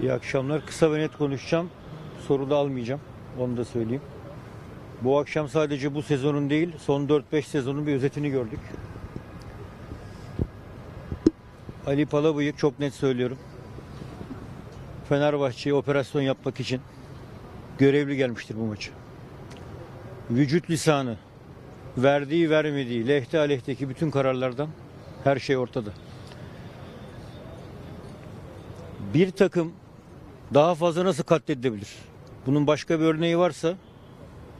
İyi akşamlar. Kısa ve net konuşacağım. Soru da almayacağım. Onu da söyleyeyim. Bu akşam sadece bu sezonun değil, son 4-5 sezonun bir özetini gördük. Ali Palabıyık çok net söylüyorum. Fenerbahçe'ye operasyon yapmak için görevli gelmiştir bu maçı. Vücut lisanı, verdiği vermediği, lehte aleyhteki bütün kararlardan her şey ortada. Bir takım daha fazla nasıl katledilebilir? Bunun başka bir örneği varsa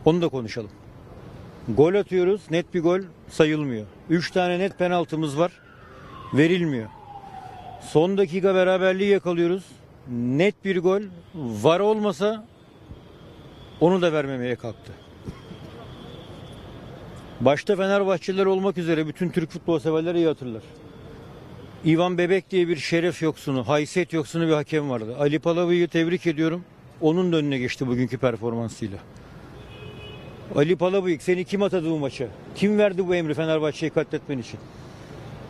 onu da konuşalım. Gol atıyoruz, net bir gol sayılmıyor. 3 tane net penaltımız var, verilmiyor. Son dakika beraberliği yakalıyoruz. Net bir gol var olmasa onu da vermemeye kalktı. Başta Fenerbahçeliler olmak üzere bütün Türk futbol severleri iyi hatırlar. İvan Bebek diye bir şeref yoksunu, haysiyet yoksunu bir hakem vardı. Ali Palavı'yı tebrik ediyorum. Onun da önüne geçti bugünkü performansıyla. Ali Palabıyık seni kim atadı bu maça? Kim verdi bu emri Fenerbahçe'yi katletmen için?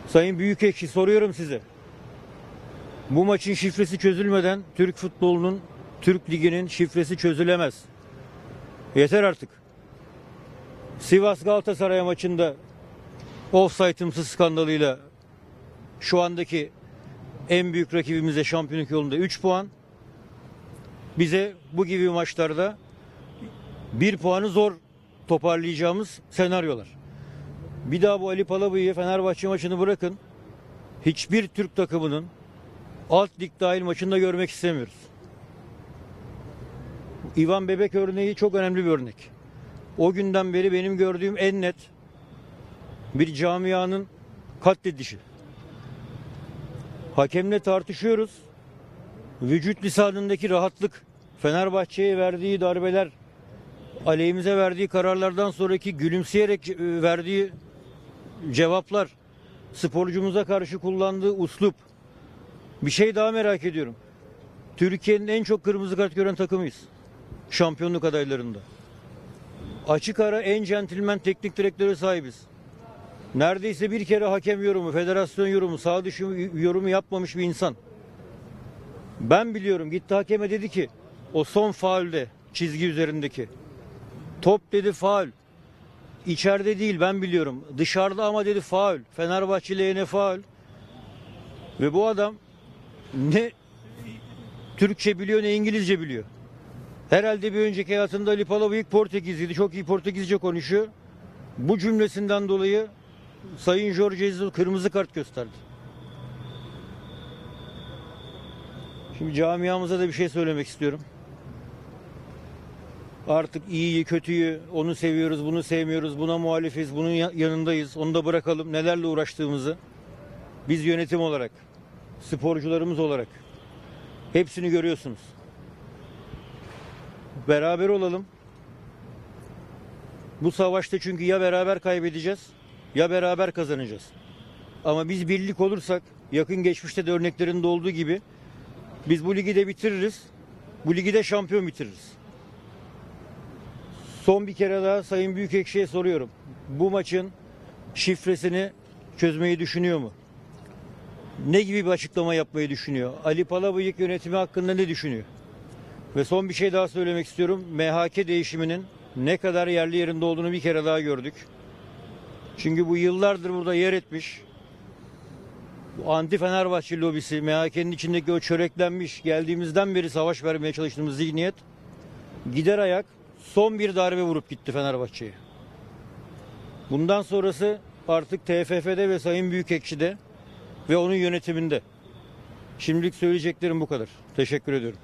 Sayın Büyükekşi soruyorum size. Bu maçın şifresi çözülmeden Türk futbolunun, Türk liginin şifresi çözülemez. Yeter artık. Sivas Galatasaray maçında offside'ımsı skandalıyla şu andaki en büyük rakibimize şampiyonluk yolunda 3 puan. Bize bu gibi maçlarda 1 puanı zor toparlayacağımız senaryolar. Bir daha bu Ali Palabıyık'ı Fenerbahçe maçını bırakın. Hiçbir Türk takımının alt lig dahil maçında görmek istemiyoruz. İvan Bebek örneği çok önemli bir örnek. O günden beri benim gördüğüm en net bir camianın katledişi. Hakemle tartışıyoruz. Vücut lisanındaki rahatlık, Fenerbahçe'ye verdiği darbeler, aleyhimize verdiği kararlardan sonraki gülümseyerek e, verdiği cevaplar, sporcumuza karşı kullandığı uslup. Bir şey daha merak ediyorum. Türkiye'nin en çok kırmızı kart gören takımıyız. Şampiyonluk adaylarında. Açık ara en centilmen teknik direktöre sahibiz. Neredeyse bir kere hakem yorumu, federasyon yorumu, sağ dışı yorumu yapmamış bir insan. Ben biliyorum gitti hakeme dedi ki o son faulde çizgi üzerindeki. Top dedi faul. İçeride değil ben biliyorum. Dışarıda ama dedi faul. Fenerbahçe lehine faul. Ve bu adam ne Türkçe biliyor ne İngilizce biliyor. Herhalde bir önceki hayatında Ali Palabıyık Portekizliydi. Çok iyi Portekizce konuşuyor. Bu cümlesinden dolayı Sayın Jorge Jesus kırmızı kart gösterdi. Şimdi camiamıza da bir şey söylemek istiyorum. Artık iyiyi, kötüyü, onu seviyoruz, bunu sevmiyoruz, buna muhalifiz, bunun ya- yanındayız. Onu da bırakalım. Nelerle uğraştığımızı. Biz yönetim olarak, sporcularımız olarak hepsini görüyorsunuz. Beraber olalım. Bu savaşta çünkü ya beraber kaybedeceğiz ya beraber kazanacağız. Ama biz birlik olursak yakın geçmişte de örneklerinde olduğu gibi biz bu ligi de bitiririz. Bu ligi de şampiyon bitiririz. Son bir kere daha Sayın Büyükekşi'ye soruyorum. Bu maçın şifresini çözmeyi düşünüyor mu? Ne gibi bir açıklama yapmayı düşünüyor? Ali Palabıyık yönetimi hakkında ne düşünüyor? Ve son bir şey daha söylemek istiyorum. MHK değişiminin ne kadar yerli yerinde olduğunu bir kere daha gördük. Çünkü bu yıllardır burada yer etmiş. Bu anti Fenerbahçe lobisi, MHK'nin içindeki o çöreklenmiş, geldiğimizden beri savaş vermeye çalıştığımız zihniyet gider ayak son bir darbe vurup gitti Fenerbahçe'ye. Bundan sonrası artık TFF'de ve Sayın Büyükekşi'de ve onun yönetiminde. Şimdilik söyleyeceklerim bu kadar. Teşekkür ediyorum.